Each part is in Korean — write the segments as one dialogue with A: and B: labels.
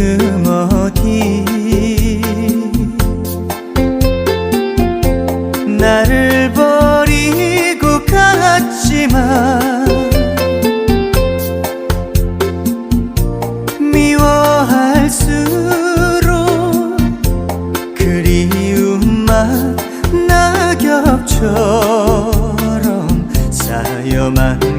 A: 지금 어디 나를 버리고 갔지만 미워할수록 그리움, 낙엽처럼 쌓여만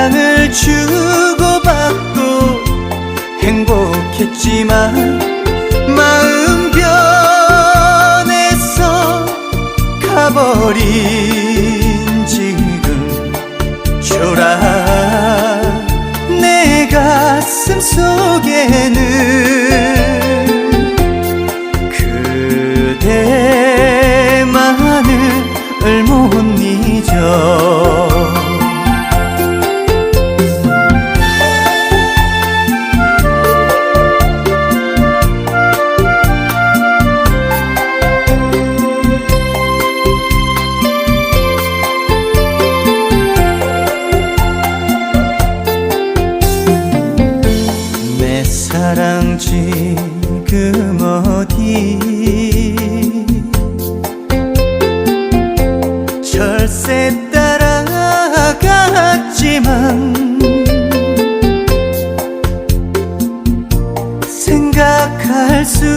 A: 사랑을 주고받고 행복했지만 마음 변해서 가버린 지금 초라 내 가슴 속에는 지금 어디? 철새 따라갔지만 생각할수록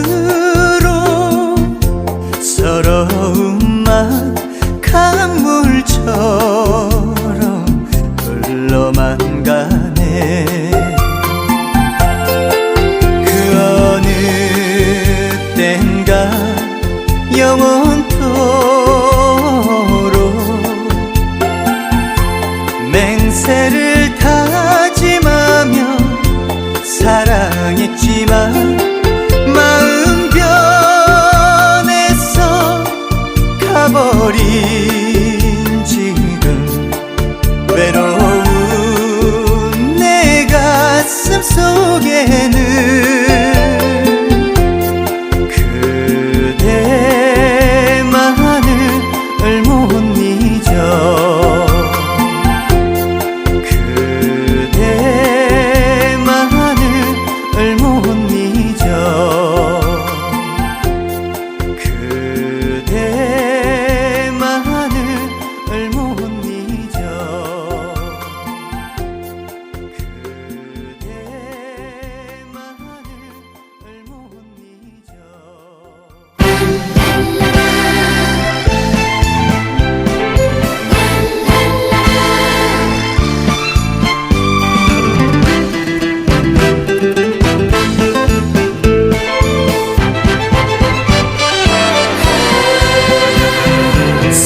A: 서러운 맛 강물처럼 영원토록 맹세를 다짐하며 사랑했지만 마음 변해서 가버린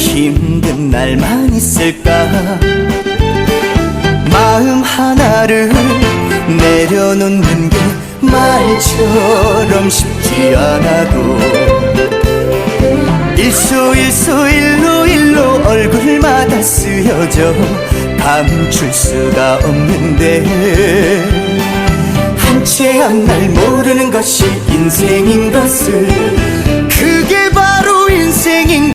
A: 힘든 날만 있을까? 마음 하나를 내려놓는 게 말처럼 쉽지 않아도 일소 일소 일로 일로 얼굴마다 쓰여져 감출 수가 없는데 한채 한 날 모르는 것이 인생인 것을